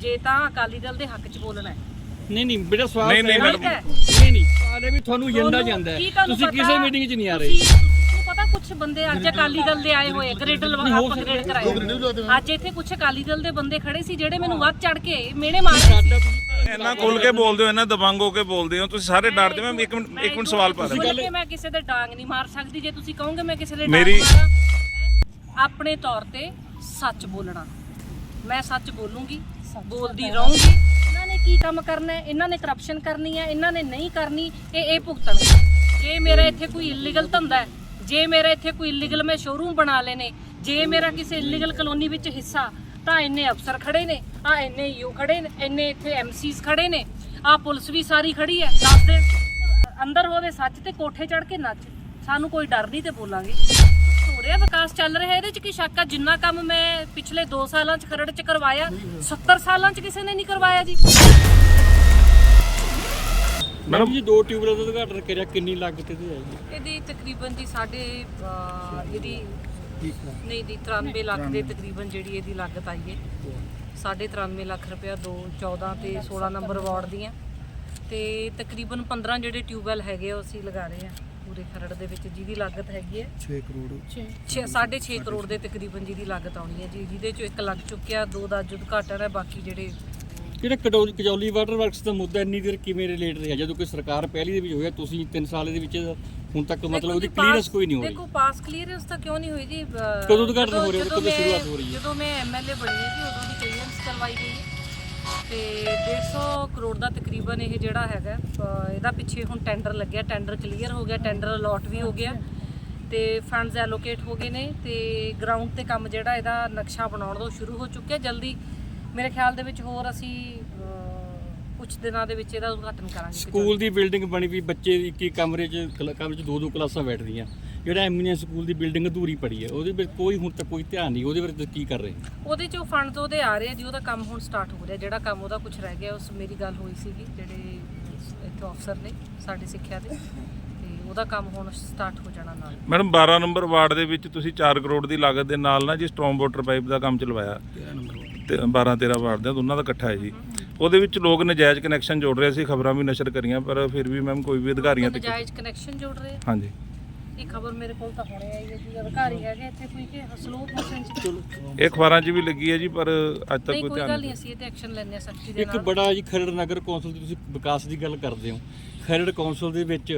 ਜੇ ਤਾਂ ਅਕਾਲੀ ਦਲ ਦੇ ਹੱਕ 'ਚ ਬੋਲਣਾ ਹੈ। ਨਹੀਂ ਨਹੀਂ ਬੇਟਾ ਸਵਾਲ ਨਹੀਂ, ਨਹੀਂ, ਨਹੀਂ ਨਹੀਂ ਸਵਾਲ ਇਹ ਵੀ ਤੁਹਾਨੂੰ ਏਜੰਡਾ ਜਾਂਦਾ ਹੈ। ਤੁਸੀਂ? ਕਿਸੇ ਮੀਟਿੰਗ 'ਚ ਨਹੀਂ ਆ ਰਹੇ। ਤੁਸੀਂ- ਤੁਹਾਨੂੰ ਪਤਾ ਕੁਝ ਬੰਦੇ ਅੱਜ ਅਕਾਲੀ ਦਲ ਦੇ ਆਏ ਹੋਏ ਗ੍ਰੇਡਲ ਆਪਾਂ ਗ੍ਰੇਡ ਕਰਾਏ ਅੱਜ ਇੱਥੇ ਕੁਝ ਅਕਾਲੀ ਦਲ ਦੇ ਬੰਦੇ ਖੜੇ ਸੀ ਜਿਹੜੇ ਮੈਨੂੰ ਵੱਧ ਚੜ ਕੇ ਮੇਨੇ ਮਾਰੇ ਸੀ। ਇੰਨਾ ਖੁੱਲ ਕੇ ਬੋਲਦੇ ਹੋ ਇੰਨਾ ਦਬੰਗ ਹੋ ਕੇ ਬੋਲਦੇ ਹੋ ਤੁਸੀਂ ਸਾਰੇ ਡਰਦੇ ਮੈਂ ਇੱਕ ਮਿੰਟ ਇੱਕ ਮਿੰਟ ਸਵਾਲ ਪਾ ਰਿਹਾ। ਖੁੱਲ੍ਹ ਕੇ ਮੈਂ ਕਿਸੇ ਦੇ ਡਾਂਗ ਨਹੀਂ ਮਾਰ ਸਕਦੀ। ਜੇ ਤੁਸੀਂ ਕਹੋਗੇ ਮੈਂ ਕਿਸੇ ਦੇ ਡਾਂਗ ਮੇਰੀ- ਮਾਰਾਂ ਹੈਂ? ਆਪਣੇ ਤੌਰ ਤੇ ਸੱਚ ਬੋਲਣਾ। ਮੈਂ ਸੱਚ ਬੋਲੂੰਗੀ ਬੋਲਦੀ ਰਹੂੰਗੀ। ਇਹਨਾਂ ਨੇ ਕੀ ਕੰਮ ਕਰਨਾ ਹੈ? ਇਹਨਾਂ ਨੇ ਕਰਪਸ਼ਨ ਕਰਨੀ ਹੈ ਇਹਨਾਂ ਨੇ ਨਹੀਂ ਕਰਨੀ ਇਹ ਇਹ ਭੁਗਤਣਗੇ ਜੇ ਮੇਰਾ ਇੱਥੇ ਕੋਈ ਇਲੀਗਲ ਧੰਦਾ ਹੈ ਜੇ ਮੇਰਾ ਇੱਥੇ ਕੋਈ ਇਲੀਗਲ ਮੈਂ ਸ਼ੋਰੂਮ ਬਣਾ ਲਏ ਨੇ ਜੇ ਮੇਰਾ ਕਿਸੇ ਇਲੀਗਲ ਕਲੋਨੀ ਵਿੱਚ ਹਿੱਸਾ ਤਾਂ ਇੰਨੇ ਅਫਸਰ ਖੜੇ ਨੇ ਆ ਇੰਨੇ ਯੂ ਖੜੇ ਨੇ ਇੰਨੇ ਇੱਥੇ ਐਮਸੀਸ ਖੜੇ ਨੇ ਆ ਪੁਲਿਸ ਵੀ ਸਾਰੀ ਖੜੀ ਹੈ ਦੱਸ ਦੇ। ਅੰਦਰ ਹੋਵੇ ਸੱਚ ਤੇ ਕੋਠੇ ਚੜ ਕੇ ਨੱਚ। ਸਾਨੂੰ ਕੋਈ ਡਰ ਨਹੀਂ ਤੇ ਬੋਲਾਂਗੇ। ਹੋ ਰਿਹਾ ਵਿਕਾਸ ਚੱਲ ਰਿਹਾ ਇਹਦੇ ਚ ਕੀ ਸ਼ੱਕ ਆ? ਜਿੰਨਾ ਕੰਮ ਮੈਂ ਪਿਛਲੇ 2 ਸਾਲਾਂ ਚ ਖਰੜ ਚ ਕਰਵਾਇਆ 70 ਸਾਲਾਂ ਚ ਕਿਸੇ ਨੇ ਨਹੀਂ ਕਰਵਾਇਆ ਜੀ। ਮੈਡਮ ਜੀ ਦੋ ਟਿਊਬਰਾਂ ਦਾ ਉਦਘਾਟਨ ਕਰਿਆ ਕਿੰਨੀ ਲਾਗਤ ਇਹਦੀ ਆਈ? ਹੈ ਇਹਦੀ ਤਕਰੀਬਨ ਜੀ ਸਾਡੇ ਅਹ, ਇਹਦੀ ਨਹੀਂ ਦੀ 93 ਲੱਖ ਦੇ ਤਕਰੀਬਨ ਜਿਹੜੀ ਇਹਦੀ ਲਾਗਤ ਆਈ ਹੈ। ਸਾਢੇ 93 ਲੱਖ ਰੁਪਇਆ 2 14 ਤੇ 16 ਨੰਬਰ ਵਾਰਡ ਦੀਆਂ। ਤੇ ਤਕਰੀਬਨ 15 ਜਿਹੜੇ ਟਿਊਬਵੈਲ ਹੈਗੇ ਆ ਉਹ ਅਸੀਂ ਲਗਾ ਰਹੇ ਆ ਪੂਰੇ ਖਰੜ ਦੇ ਵਿੱਚ ਜਿਹਦੀ ਲਾਗਤ ਹੈਗੀ ਹੈ। 6 ਕਰੋੜ। 6 6.5 ਕਰੋੜ ਦੇ ਤਕਰੀਬਨ ਜਿਹਦੀ ਲਾਗਤ ਆਉਣੀ ਹੈ ਜੀ ਜਿਹਦੇ ਚੋਂ ਇੱਕ ਲੱਗ ਚੁੱਕਿਆ ਦੋ ਦਾ ਅੱਜ ਉਦਘਾਟਨ ਹੈ ਬਾਕੀ ਜਿਹੜੇ ਜਿਹੜਾ ਕਟੌਰੀ ਕਜੌਲੀ ਵਾਟਰ ਵਰਕਸ ਦਾ ਮੁੱਦਾ ਇੰਨੀ ਦੇਰ ਕਿਵੇਂ ਰਿਲੇਟ ਰਿਹਾ? ਜਦੋਂ ਕੋਈ ਸਰਕਾਰ ਪਹਿਲੀ ਦੇ ਵਿੱਚ ਹੋਇਆ ਤੁਸੀਂ 3 ਸਾਲ ਦੇ ਵਿੱਚ ਹੁਣ ਤੱਕ ਮਤਲਬ ਉਹਦੀ ਕਲੀਅਰੈਂਸ ਕੋਈ ਨਹੀਂ ਹੋ ਰਹੀ ਦੇਖੋ ਪਾਸ ਕਲੀਅਰੈਂਸ ਤਾਂ ਕਿਉਂ ਨਹੀਂ ਹੋਈ ਜੀ? ਕਦੋਂ ਉਦਘਾਟਨ ਹੋ ਰਿਹਾ? ਕਦੋਂ ਸ਼ੁਰੂਆਤ ਹੋ ਰਹੀ ਹੈ? ਜਦੋਂ ਮੈਂ ਐਮਐਲਏ ਬਣੀ ਜੀ ਉਦੋਂ ਦੀ ਕਲੀਅਰੈਂਸ ਕਰਵਾਈ ਗਈ ਹੈ। ਤੇ 150 ਕਰੋੜ ਦਾ ਤਕਰੀਬਨ ਇਹ ਜਿਹੜਾ ਹੈਗਾ ਇਹਦਾ ਪਿੱਛੇ ਹੁਣ ਟੈਂਡਰ ਲੱਗਿਆ ਟੈਂਡਰ ਕਲੀਅਰ ਹੋ ਗਿਆ ਟੈਂਡਰ ਅਲਾਟ ਵੀ ਹੋ ਗਿਆ। ਤੇ ਫੰਡਸ ਐਲੋਕੇਟ ਹੋ ਗਏ ਨੇ ਤੇ ਗਰਾਊਂਡ ਤੇ ਕੰਮ ਜਿਹੜਾ ਇਹਦਾ ਨਕਸ਼ਾ ਬਣਾਉਣ ਦਾ ਉਹ ਸ਼ੁਰੂ ਹੋ ਚੁੱਕਿਆ। ਜਲਦੀ ਮੇਰੇ ਖਿਆਲ ਦੇ ਵਿੱਚ ਹੋਰ ਅਸੀਂ ਕੁਝ ਦਿਨਾਂ ਦੇ ਵਿੱਚ ਇਹਦਾ ਉਦਘਾਟਨ ਕਰਾਂਗੇ। ਸਕੂਲ ਦੀ ਬਿਲਡਿੰਗ ਬਣੀ ਵੀ ਬੱਚੇ ਇੱਕ ਇੱਕ ਕਮਰੇ 'ਚ ਕਮਰੇ 'ਚ ਦੋ ਦੋ ਕਲਾਸਾਂ ਬੈਠਦੀਆਂ। ਜਿਹੜਾ ਐਮੀਨੈਂਸ ਸਕੂਲ ਦੀ ਬਿਲਡਿੰਗ ਅਧੂਰੀ ਪੜੀ ਹੈ ਉਹਦੇ ਵਿੱਚ ਕੋਈ ਹੁਣ ਤੱਕ ਕੋਈ ਧਿਆਨ ਨਹੀਂ ਉਹਦੇ ਬਾਰੇ ਤੁਸੀਂ ਕੀ ਕਰ ਰਹੇ ਉਹਦੇ ਚੋਂ ਫੰਡਸ ਉਹਦੇ ਆ ਰਹੇ ਆ ਜੀ ਉਹਦਾ ਕੰਮ ਹੁਣ ਸਟਾਰਟ ਹੋ ਰਿਹਾ ਜਿਹੜਾ ਕੰਮ ਉਹਦਾ ਕੁਝ ਰਹਿ ਗਿਆ ਉਸ ਮੇਰੀ ਗੱਲ ਹੋਈ ਸੀਗੀ ਜਿਹੜੇ ਇੱਥੇ ਅਫਸਰ ਨੇ ਸਾਡੇ ਸਿੱਖਿਆ ਦੇ ਤੇ ਉਹਦਾ ਕੰਮ ਹੁਣ ਸਟਾਰਟ ਹੋ ਜਾਣਾ ਨਾਲ। ਮੈਡਮ 12 ਨੰਬਰ ਵਾਰਡ ਦੇ ਵਿੱਚ ਤੁਸੀਂ 4 ਕਰੋੜ ਦੀ ਲਾਗਤ ਦੇ ਨਾਲ ਨਾ ਜੀ ਸਟ੍ਰੋਮ ਵਾਟਰ ਪਾਈਪ ਦਾ ਕੰਮ ਚਲਵਾਇਆ। ਤੇ 12 13 ਵਾਰਡ ਦੇ ਦੋਨਾਂ ਦਾ ਇਕੱਠਾ ਹੈ ਜੀ। ਉਹਦੇ ਵਿੱਚ ਲੋਕ ਨਜਾਇਜ਼ ਕਨੈਕਸ਼ਨ ਜੋੜ ਰਹੇ ਸੀ ਖਬਰਾਂ ਵੀ ਨਸ਼ਰ ਕਰੀਆਂ ਪਰ ਫਿਰ ਵੀ ਮੈਮ ਕੋਈ ਵੀ ਅਧਿਕਾਰੀਆਂ ਤੇ ਨਜਾਇਜ਼ ਕਨੈਕਸ਼ਨ ਜੋੜ ਰਹੇ। ਹਾਂਜੀ। ਇਹ ਖਬਰ ਮੇਰੇ ਕੋਲ ਤਾਂ ਹੁਣੇ ਆਈ ਹੈ ਜੀ ਅਧਿਕਾਰੀ ਹੈਗੇ ਇੱਥੇ ਕੋਈ ਕਿ ਸਲੋ ਮੋਸ਼ਨ ਚ ਚਲੋ। ਇਹ ਅਖਬਾਰਾਂ 'ਚ ਵੀ ਲੱਗੀ ਹੈ ਜੀ ਪਰ ਅੱਜ ਤੱਕ ਨਹੀਂ ਕੋਈ ਕੋਈ ਧਿਆਨ ਗੱਲ ਨਹੀਂ ਨਹੀਂ ਅਸੀਂ ਇਹ ਤੇ ਐਕਸ਼ਨ ਲੈਣੇ ਆ ਸਖਤੀ ਦੇ ਇੱਕ ਨਾਲ। ਬੜਾ ਜੀ ਖਰੜ ਨਗਰ ਕੌਂਸਲ ਦੀ ਤੁਸੀਂ ਵਿਕਾਸ ਦੀ ਗੱਲ ਕਰਦੇ ਹੋ। ਖਰੜ ਕੌਂਸਲ ਦੇ ਵਿੱਚ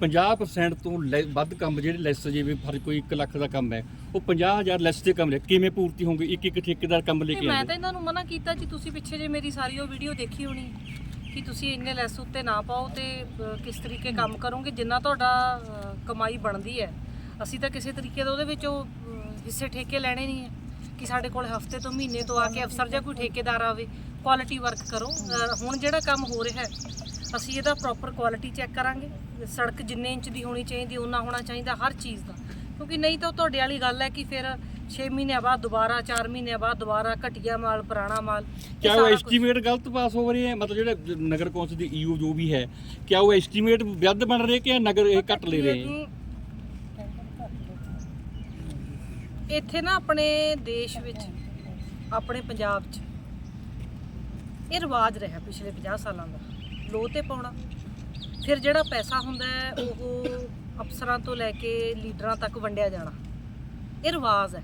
50% ਤੋਂ ਲੈ- ਵੱਧ ਕੰਮ ਜਿਹੜੇ ਲੈਸ ਜਿਵੇਂ ਫਰ ਕੋਈ 1 ਲੱਖ ਦਾ ਕੰਮ ਹੈ ਉਹ 50000 ਲੈਸ ਦੇ ਕੰਮ ਨੇ। ਕਿਵੇਂ ਪੂਰਤੀ ਹੋਣਗੇ ਇੱਕ ਇੱਕ ਠੇਕੇਦਾਰ ਕੰਮ ਲੈ ਤੇ ਕੇ ਮੈਂ ਆਉਂਦੇ ਤਾਂ ਇਹਨਾਂ ਨੂੰ ਮਨਾ ਕੀਤਾ ਜੀ ਤੁਸੀਂ ਪਿੱਛੇ ਜੇ ਮੇਰੀ ਸਾਰੀ ਉਹ ਵੀਡੀਓ ਦੇਖੀ ਹੋਣੀ ਕਿ ਤੁਸੀਂ ਇੰਨੇ ਲੈਸ ਉੱਤੇ ਨਾ ਪਾਓ ਤੇ ਅਹ, ਕਿਸ ਤਰੀਕੇ ਕੰਮ ਕਰੋਗੇ ਜਿੰਨਾ ਤੁਹਾਡਾ ਕਮਾਈ ਬਣਦੀ ਹੈ। ਅਸੀਂ ਤਾਂ ਕਿਸੇ ਤਰੀਕੇ ਦਾ ਉਹਦੇ ਵਿੱਚ ਉਹ ਹਿੱਸੇ ਠੇਕੇ ਲੈਣੇ ਨਹੀਂ ਹੈ ਕਿ ਸਾਡੇ ਕੋਲ ਹਫ਼ਤੇ ਤੋਂ ਮਹੀਨੇ ਤੋਂ ਆ ਕੇ ਅਫਸਰ ਜਾਂ ਕੋਈ ਠੇਕੇਦਾਰ ਆਵੇ ਕੁਆਲਿਟੀ ਵਰਕ ਕਰੋ। ਹੁਣ ਜਿਹੜਾ ਕੰਮ ਹੋ ਰਿਹਾ ਅਸੀਂ ਇਹਦਾ ਪ੍ਰੋਪਰ ਕੁਆਲਿਟੀ ਚੈੱਕ ਕਰਾਂਗੇ। ਸੜਕ ਜਿੰਨੇ ਇੰਚ ਦੀ ਹੋਣੀ ਚਾਹੀਦੀ ਉਹਨਾਂ ਹੋਣਾ ਚਾਹੀਦਾ ਹਰ ਚੀਜ਼ ਦਾ। ਕਿਉਂਕਿ ਨਹੀਂ ਤਾਂ ਤੁਹਾਡੇ ਵਾਲੀ ਗੱਲ ਹੈ ਕਿ ਫਿਰ 6 ਮਹੀਨਿਆਂ ਬਾਅਦ ਦੁਬਾਰਾ 4 ਮਹੀਨਿਆਂ ਬਾਅਦ ਦੁਬਾਰਾ ਘਟੀਆ ਮਾਲ ਪੁਰਾਣਾ ਮਾਲ ਕਿਆ ਉਹ ਐਸਟੀਮੇਟ ਗਲਤ ਪਾਸ ਹੋ ਰਹੇ ਹੈ? ਮਤਲਬ ਜਿਹੜਾ ਨਗਰ ਕੌਂਸਲ ਦੀ ਈਓ ਜੋ ਵੀ ਹੈ ਕਿਆ ਉਹ ਐਸਟੀਮੇਟ ਵੱਧ ਬਣ ਰਹੇ ਕਿ ਨਗਰ ਇਹ ਘੱਟ ਲੈ ਰਹੇ ਹੈ? ਇੱਥੇ ਨਾ ਆਪਣੇ ਦੇਸ਼ ਵਿੱਚ ਆਪਣੇ ਪੰਜਾਬ 'ਚ ਇਹ ਰਿਵਾਜ ਰਿਹਾ ਪਿਛਲੇ 50 ਸਾਲਾਂ ਦਾ। ਲੋਹ ਤੇ ਪਾਉਣਾ। ਫਿਰ ਜਿਹੜਾ ਪੈਸਾ ਹੁੰਦਾ ਉਹ ਅਫਸਰਾਂ ਤੋਂ ਲੈ ਕੇ ਲੀਡਰਾਂ ਤੱਕ ਵੰਡਿਆ ਜਾਣਾ। ਇਹ ਰਿਵਾਜ ਹੈ।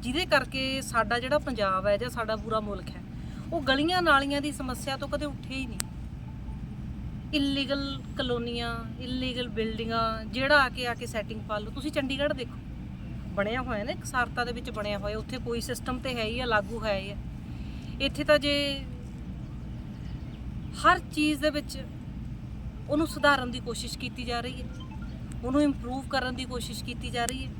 ਜਿਹਦੇ ਕਰਕੇ ਸਾਡਾ ਜਿਹੜਾ ਪੰਜਾਬ ਹੈ ਜਾਂ ਸਾਡਾ ਪੂਰਾ ਮੁਲਕ ਹੈ, ਉਹ ਗਲੀਆਂ ਨਾਲੀਆਂ ਦੀ ਸਮੱਸਿਆ ਤੋਂ ਕਦੇ ਉੱਠੇ ਹੀ ਨਹੀਂ। ਇਲੀਗਲ ਕਲੋਨੀਆਂ ਇਲੀਗਲ ਬਿਲਡਿੰਗਾਂ ਜਿਹੜਾ ਆ ਕੇ ਆ ਕੇ ਸੈਟਿੰਗ ਪਾ ਲਓ। ਤੁਸੀਂ ਚੰਡੀਗੜ੍ਹ ਦੇਖੋ, ਬਣਿਆ ਹੋਇਆ ਨਾ ਇੱਕ ਦੇ ਵਿੱਚ ਬਣਿਆ ਹੋਇਆ, ਉੱਥੇ ਕੋਈ ਸਿਸਟਮ ਤੇ ਹੈ ਹੀ ਆ, ਲਾਗੂ ਹੈ ਹੀ ਆ। ਇੱਥੇ ਤਾਂ ਜੇ ਹਰ ਚੀਜ਼ ਦੇ ਵਿੱਚ ਉਹਨੂੰ ਸੁਧਾਰਨ ਦੀ ਕੋਸ਼ਿਸ਼ ਕੀਤੀ ਜਾ ਰਹੀ ਹੈ, ਉਹਨੂੰ ਇੰਪਰੂਵ ਕਰਨ ਦੀ ਕੋਸ਼ਿਸ਼ ਕੀਤੀ ਜਾ ਰਹੀ ਹੈ।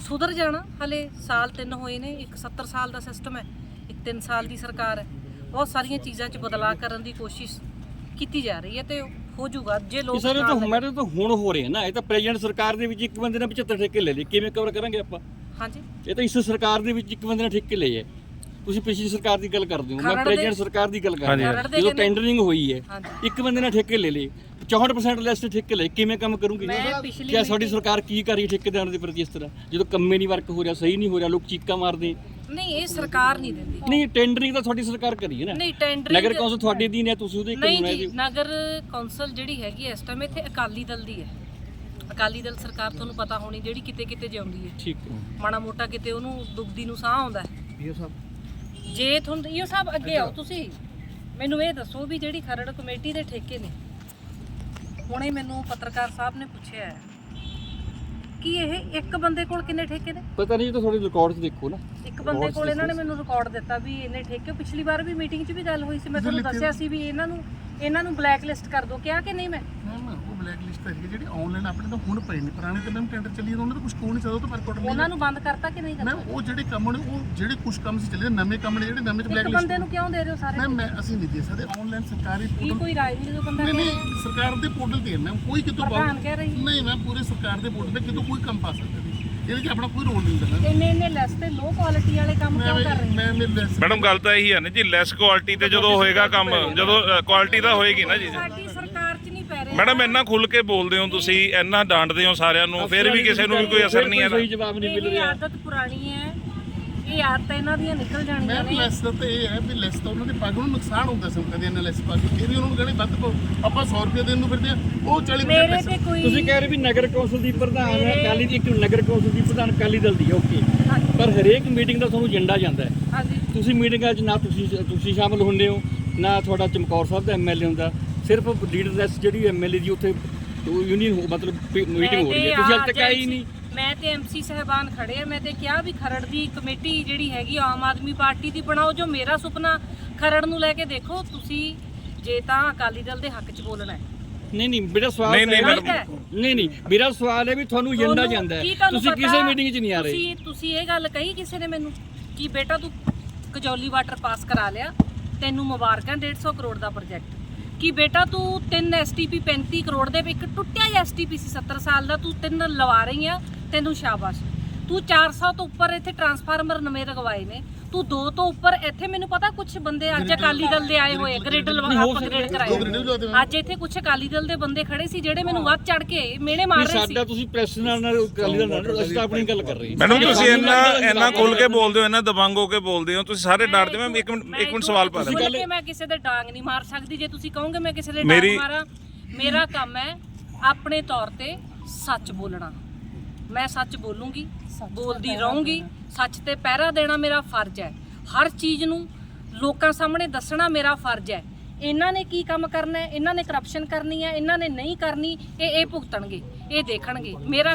ਸੁਧਰ ਜਾਣਾ। ਹਲੇ ਸਾਲ ਤਿੰਨ ਹੋਏ ਨੇ ਇੱਕ 70 ਸਾਲ ਦਾ ਸਿਸਟਮ ਹੈ ਇੱਕ 3 ਸਾਲ ਦੀ ਸਰਕਾਰ ਹੈ। ਬਹੁਤ ਸਾਰੀਆਂ ਚੀਜ਼ਾਂ 'ਚ ਬਦਲਾਅ ਕਰਨ ਦੀ ਕੋਸ਼ਿਸ਼ ਕੀਤੀ ਜਾ ਰਹੀ ਹੈ ਤੇ ਹੋ ਜਾਊਗਾ। ਜੇ ਲੋਕ ਸਾਰੇ ਤਾਂ ਮੈਟਰ ਤਾਂ ਹੁਣ ਹੋ ਰਹੇ ਨਾ। ਇਹ ਤਾਂ ਪ੍ਰੈਜ਼ੀਡੈਂਟ ਸਰਕਾਰ ਦੇ ਵਿੱਚ ਇੱਕ ਬੰਦੇ ਨੇ 75 ਠੇਕੇ ਲੈ ਲਏ। ਕਿਵੇਂ ਕਵਰ ਕਰਾਂਗੇ ਆਪਾਂ? ਹਾਂਜੀ। ਇਹ ਤਾਂ ਇਸ ਸਰਕਾਰ ਦੇ ਵਿੱਚ ਇੱਕ ਬੰਦੇ ਨੇ ਠੇਕੇ ਲਏ ਹੈ ਤੁਸੀਂ ਪਿਛਲੀ ਸਰਕਾਰ ਦੀ ਗੱਲ ਕਰਦੇ ਹੋ। ਮੈਂ ਪ੍ਰੈਜ਼ੀਡੈਂਟ ਸਰਕਾਰ ਦੀ ਗੱਲ ਕਰ ਰਿਹਾ। ਜਦੋਂ ਟੈਂਡਰਿੰਗ ਹੋਈ ਹੈ ਇੱਕ ਬੰਦੇ ਨੇ ਠੇਕੇ ਲੈ ਲਏ। 64% ਲੈਸ ਤੇ ਠੇਕੇ ਲਏ ਕਿਵੇਂ ਕੰਮ ਕਰੂਗੀ? ਮੈਂ ਪਿਛਲੀ ਕਿਆ ਸਾਡੀ ਸਰਕਾਰ ਕੀ ਕਰ ਰਹੀ ਹੈ ਠੇਕੇਦਾਰਾਂ ਦੇ ਪ੍ਰਤੀ ਇਸ ਤਰ੍ਹਾਂ? ਜਦੋਂ ਕੰਮੇ ਨਹੀਂ ਵਰਕ ਹੋ ਰਿਹਾ ਸਹੀ ਨਹੀਂ ਹੋ ਰਿਹਾ ਲੋਕ ਚੀਕਾਂ ਮਾਰਦੇ ਨਹੀਂ ਇਹ ਸਰਕਾਰ ਨਹੀਂ ਦਿੰਦੀ। ਨਹੀਂ ਟੈਂਡਰਿੰਗ ਤਾਂ ਤੁਹਾਡੀ ਸਰਕਾਰ ਕਰੀ ਹੈ ਨਾ। ਨਹੀਂ ਟੈਂਡਰਿੰਗ ਨਗਰ ਕੌਂਸਲ ਤੁਹਾਡੇ ਅਧੀਨ ਹੈ ਤੁਸੀਂ ਉਹਦੇ ਨਹੀਂ ਕਾਨੂੰਨ ਹੈ ਜੀ। ਨਗਰ ਕੌਂਸਲ ਜਿਹੜੀ ਹੈਗੀ ਇਸ ਟਾਈਮ ਇੱਥੇ ਅਕਾਲੀ ਦਲ ਦੀ ਹੈ। ਅਕਾਲੀ ਦਲ ਸਰਕਾਰ ਤੁਹਾਨੂੰ ਪਤਾ ਹੋਣੀ ਜਿਹੜੀ ਕਿਤੇ ਕਿਤੇ ਜਿਉਂਦੀ ਹੈ। ਠੀਕ ਹੈ। ਮਾੜਾ ਮੋਟਾ ਕਿਤੇ ਉਹਨੂੰ ਦੁਖਦੀ ਨੂੰ ਸਾਹ ਆਉਂਦਾ ਹੈ। ਇਹ ਸਭ ਜੇ ਤੁਹਾਨੂੰ ਇਹ ਸਭ ਅੱਗੇ ਆਓ ਤੁਸੀਂ। ਮੈਨੂੰ ਇਹ ਦੱਸੋ ਵੀ ਜਿਹੜੀ ਖਰੜ ਕਮੇਟੀ ਦੇ ਠੇਕੇ ਨੇ ਹੁਣੇ ਮੈਨੂੰ ਪੱਤਰਕਾਰ ਸਾਹਿਬ ਨੇ ਪੁੱਛਿਆ ਹੈ ਕਿ ਇਹ ਇੱਕ ਬੰਦੇ ਕੋਲ ਕਿੰਨੇ ਠੇਕੇ ਨੇ? ਪਤਾ ਨਹੀਂ ਜੀ ਤਾਂ ਤੁਹਾਡੇ ਰਿਕਾਰਡ 'ਚ ਦੇਖੋ ਨਾ। ਇੱਕ ਬੰਦੇ ਕੋਲ ਇਹਨਾਂ ਨੇ ਮੈਨੂੰ ਰਿਕਾਰਡ ਦਿੱਤਾ ਵੀ ਇਹਨੇ ਠੇਕੇ ਪਿਛਲੀ ਵਾਰ ਵੀ ਮੀਟਿੰਗ 'ਚ ਵੀ ਗੱਲ ਹੋਈ ਸੀ ਮੈਂ ਤੁਹਾਨੂੰ ਦੱਸਿਆ ਸੀ ਵੀ ਇਹਨਾਂ ਨੂੰ ਇਹਨਾਂ ਨੂੰ ਬਲੈਕ ਲਿਸਟ ਕਰ ਦਿਓ। ਕਿਹਾ ਕਿ ਨਹੀਂ ਮੈਂ? ਬਲੈਕ ਲਿਸਟ ਹੈ ਜਿਹੜੀ ਆਨਲਾਈਨ ਆਪਣੇ ਤਾਂ ਹੁਣ ਪਏ ਨੇ ਪੁਰਾਣੇ ਤਾਂ ਮੈਮ ਟੈਂਡਰ ਚੱਲੀ ਜਾਂਦੇ ਉਹਨਾਂ ਦਾ ਕੁਝ ਕੋਲ ਨਹੀਂ ਚੱਲਦਾ ਉਹ ਤਾਂ ਵਰਕਆਊਟ ਨਹੀਂ ਉਹਨਾਂ ਨੂੰ ਬੰਦ ਕਰਤਾ ਕਿ ਨਹੀਂ ਕਰਤਾ? ਮੈਮ ਉਹ ਜਿਹੜੇ ਕੰਮ ਨੇ ਉਹ ਜਿਹੜੇ ਕੁਝ ਕੰਮ ਸੀ ਚੱਲੇ ਨਵੇਂ ਕੰਮ ਨੇ ਜਿਹੜੇ ਨਵੇਂ ਚ ਬਲੈਕ ਇੱਕ ਬੰਦੇ ਨੂੰ ਕਿਉਂ ਦੇ ਰਹੇ ਹੋ ਸਾਰੇ? ਮੈਮ ਮੈਂ ਅਸੀਂ ਨਹੀਂ ਦੇ ਸਕਦੇ ਆਨਲਾਈਨ ਸਰਕਾਰੀ ਪੋਰਟਲ ਕੋਈ ਰਾਜਨੀਤਿਕ ਬੰਦਾ ਨਹੀਂ ਨਹੀਂ? ਸਰਕਾਰ ਦੇ ਪੋਰਟਲ ਤੇ ਮੈਮ ਕੋਈ ਕਿਤੋਂ ਪ੍ਰਧਾਨ ਬਾਹਰ ਕਹਿ ਰਹੀ ਨਹੀਂ ਮੈਮ ਪੂਰੇ ਸਰਕਾਰ ਦੇ ਪੋਰਟਲ ਤੇ ਕਿਤੋਂ ਕੋਈ ਕੰਮ ਪਾ ਸਕਦਾ ਇਹਦੇ ਚ ਆਪਣਾ ਕੋਈ ਰੋਲ ਨਹੀਂ ਹੁੰਦਾ ਇੰਨੇ ਇੰਨੇ ਲੈਸ ਤੇ ਲੋ ਕੁਆਲਿਟੀ ਵਾਲੇ ਕੰਮ ਕਿਉਂ ਕਰ ਰਹੇ ਮੈਂ ਮੈਂ ਮੇਰੇ ਲੈਸ ਮੈਡਮ ਗੱਲ ਤਾਂ ਇਹੀ ਹੈ ਨਾ ਜੀ ਲੈਸ ਕੁਆਲਿਟੀ ਤੇ ਜਦੋਂ ਹੋਏਗਾ ਕੰਮ ਜਦੋਂ ਕੁਆਲਿਟੀ ਤਾਂ ਹੋਏਗੀ ਨਾ ਜੀ ਸਾਡੀ ਸਰਕਾਰ 'ਚ ਨਹੀਂ ਪੈ ਰਹੇ ਮੈਡਮ ਇੰਨਾ ਖੁੱਲ ਕੇ ਬੋਲਦੇ ਹੋ ਤੁਸੀਂ ਇੰਨਾ ਡਾਂਟਦੇ ਹੋ ਸਾਰਿਆਂ ਨੂੰ ਫਿਰ ਵੀ ਕਿਸੇ ਨੂੰ ਵੀ ਕੋਈ ਅਸਰ ਨਹੀਂ ਸਹੀ ਜਵਾਬ ਨਹੀਂ ਮਿਲ ਇਹ ਰਿਹਾ ਆਦਤ ਪੁਰਾਣੀ ਹੈ। ਇਹ ਆਦਤ ਇਹਨਾਂ ਦੀਆਂ ਨਿਕਲ ਜਾਣੀਆਂ ਮੈਂ ਨੇ। ਲੈਸ ਦਾ ਤੇ ਇਹ ਹੈ ਵੀ ਲੈਸ ਤਾਂ ਉਹਨਾਂ ਦੇ ਪਾ ਕੇ ਉਹਨੂੰ ਨੁਕਸਾਨ ਹੁੰਦਾ ਸੀ ਕਦੇ ਇਹਨਾਂ ਲੈਸ ਪਾ ਕੇ। ਫਿਰ ਵੀ ਉਹਨਾਂ ਨੂੰ ਕਹਿੰਦੇ ਵੱਧ ਪਾਓ। ਆਪਾਂ 100 ਰੁਪਏ ਦੇਣ ਨੂੰ ਫਿਰਦੇ ਆ ਉਹ 40 ਮੇਰੇ ਪੈਸੇ ਤੇ ਕੋਈ ਤੁਸੀਂ ਕਹਿ ਰਹੇ ਵੀ ਨਗਰ ਕੌਂਸਲ ਦੀ ਪ੍ਰਧਾਨ ਹੈ ਮੇਰੇ- ਅਕਾਲੀ ਦੀ ਇੱਕ ਨਗਰ ਕੌਂਸਲ ਦੀ ਪ੍ਰਧਾਨ ਅਕਾਲੀ ਦਲ ਦੀ ਓਕੇ। ਹਾਂਜੀ, ਪਰ ਹਰੇਕ ਮੀਟਿੰਗ ਦਾ ਤੁਹਾਨੂੰ ਏਜੰਡਾ ਜਾਂਦਾ ਹੈ। ਹਾਂਜੀ। ਤੁਸੀਂ ਮੀਟਿੰਗਾਂ 'ਚ ਨਾ ਤੁਸੀਂ ਤੁਸੀਂ ਸ਼ਾਮਲ ਹੁੰਦੇ ਹੋ ਨਾ ਤੁਹਾਡਾ ਚਮਕੌਰ ਸਾਹਿਬ ਦਾ ਐਮਐਲਏ ਹੁੰਦਾ। ਸਿਰਫ ਲੀਡਰਲੈਸ ਜਿਹੜੀ ਐਮਐਲਏ ਦੀ ਉੱਥੇ ਯੂਨੀਅਨ ਮਤਲਬ ਮੀਟਿੰਗ ਹੋ ਰਹੀ ਹੈ। ਤੁਸੀਂ ਹਾਲੇ ਤੱਕ ਆਏ ਹੀ ਨਹੀਂ। ਮੈਂ ਤੇ ਐਮਸੀ ਸਹਿਬਾਨ ਖੜੇ ਆ। ਮੈਂ ਤੇ ਕਿਹਾ ਵੀ ਖਰੜ ਦੀ ਕਮੇਟੀ ਜਿਹੜੀ ਹੈਗੀ ਆਮ ਆਦਮੀ ਪਾਰਟੀ ਦੀ ਬਣਾਓ ਜੋ ਮੇਰਾ ਸੁਪਨਾ ਖਰੜ ਨੂੰ ਲੈ ਕੇ ਦੇਖੋ ਤੁਸੀਂ ਜੇ ਤਾਂ ਅਕਾਲੀ ਦਲ ਦੇ ਹੱਕ 'ਚ ਬੋਲਣਾ ਹੈ। ਨਹੀਂ ਨਹੀਂ ਮੇਰਾ ਸਵਾਲ ਨਹੀਂ, ਨਹੀਂ, ਮੈਡਮ। ਨਹੀਂ ਨਹੀਂ ਮੇਰਾ ਸਵਾਲ ਹੈ ਵੀ ਤੁਹਾਨੂੰ ਏਜੰਡਾ ਜਾਂਦਾ ਤੁਸੀਂ ਕਿਸੇ ਮੀਟਿੰਗ 'ਚ ਨਹੀਂ ਆ ਰਹੇ। ਤੁਸੀਂ ਤੁਸੀਂ ਇਹ ਗੱਲ ਕਹੀ ਕਿਸੇ ਨੇ ਮੈਨੂੰ ਕਿ ਬੇਟਾ ਤੂੰ ਕਜੌਲੀ ਵਾਟਰ ਪਾਸ ਕਰਾ ਲਿਆ ਤੈਨੂੰ ਮੁਬਾਰਕਾਂ 150 ਕਰੋੜ ਦਾ ਪ੍ਰੋਜੈਕਟ ਕਿ ਬੇਟਾ ਤੂੰ 3 ਐਸਟੀਪੀ 35 ਕਰੋੜ ਦੇ ਇੱਕ ਟੁੱਟਿਆ ਜਿਹਾ ਐਸਟੀਪੀ ਸੀ 70 ਸਾਲ ਦਾ, ਤੂੰ ਤਿੰਨ ਲਵਾ ਰਹੀ ਆ, ਤੈਨੂੰ ਸ਼ਾਬਾਸ਼। ਤੂੰ 400 ਤੋਂ ਉੱਪਰ ਇੱਥੇ ਟਰਾਂਸਫਾਰਮਰ ਨਵੇਂ ਲਗਵਾਏ ਨੇ। ਤੂੰ ਦੋ ਤੋਂ ਉੱਪਰ ਇੱਥੇ ਮੈਨੂੰ ਪਤਾ ਕੁਝ ਬੰਦੇ ਅੱਜ ਅਕਾਲੀ ਦਲ ਦੇ ਆਏ ਹੋਏ ਗ੍ਰਿਡ ਅਪਗ੍ਰੇਡ ਕਰਾਏ। ਲਵਾ। ਅੱਜ ਇੱਥੇ ਕੁਝ ਅਕਾਲੀ ਦਲ ਦੇ ਬੰਦੇ ਖੜੇ ਸੀ ਜਿਹੜੇ ਮੈਨੂੰ ਵੱਧ ਚੜ ਕੇ ਮੇਨੇ ਮਾਰ ਰਹੇ ਸੀ। ਸਾਡਾ ਤੁਸੀਂ ਪ੍ਰੈਸ ਨਾਲ ਨਾਲ ਅਕਾਲੀ ਦਲ ਨਾਲ ਅਸੀਂ ਤਾਂ ਆਪਣੀ ਗੱਲ ਕਰ ਰਹੇ ਹਾਂ। ਮੈਡਮ ਤੁਸੀਂ ਇੰਨਾ ਇੰਨਾ ਖੁੱਲ ਕੇ ਬੋਲਦੇ ਹੋ ਇੰਨਾ ਦਬੰਗ ਹੋ ਕੇ ਬੋਲਦੇ ਹੋ ਤੁਸੀਂ ਸਾਰੇ ਡਾਂਟਦੇ ਹੋ ਮੈਂ ਇੱਕ ਮਿੰਟ ਇੱਕ ਮਿੰਟ ਸਵਾਲ ਪਾ ਤੁਸੀਂ ਰਿਹਾ। ਕਿ ਮੈਂ ਕਿਸੇ ਦੇ ਡਾਂਗ ਨਹੀਂ ਮਾਰ ਸਕਦੀ। ਜੇ ਤੁਸੀਂ ਕਹੋਗੇ ਮੈਂ ਕਿਸੇ ਦੇ ਡਾਂਗ ਮਾਰਾਂ ਮੇਰਾ ਕੰਮ ਹੈ ਆਪਣੇ ਤੌਰ ਤੇ ਸੱਚ ਬੋਲਣਾ। ਮੈਂ ਸੱਚ ਬੋਲੂੰਗੀ ਬੋਲਦੀ ਰਹੂੰਗੀ ਸੱਚ ਤੇ ਪਹਿਰਾ ਦੇਣਾ ਮੇਰਾ ਫਰਜ਼ ਹੈ। ਹਰ ਚੀਜ਼ ਨੂੰ ਲੋਕਾਂ ਸਾਹਮਣੇ ਦੱਸਣਾ ਮੇਰਾ ਫਰਜ਼ ਹੈ। ਇਹਨਾਂ ਨੇ ਕੀ ਕੰਮ ਕਰਨਾ ਹੈ? ਇਹਨਾਂ ਨੇ ਕਰਪਸ਼ਨ ਕਰਨੀ ਹੈ? ਇਹਨਾਂ ਨੇ ਨਹੀਂ ਕਰਨੀ? ਇਹ ਇਹ ਭੁਗਤਣਗੇ ਇਹ ਦੇਖਣਗੇ। ਮੇਰਾ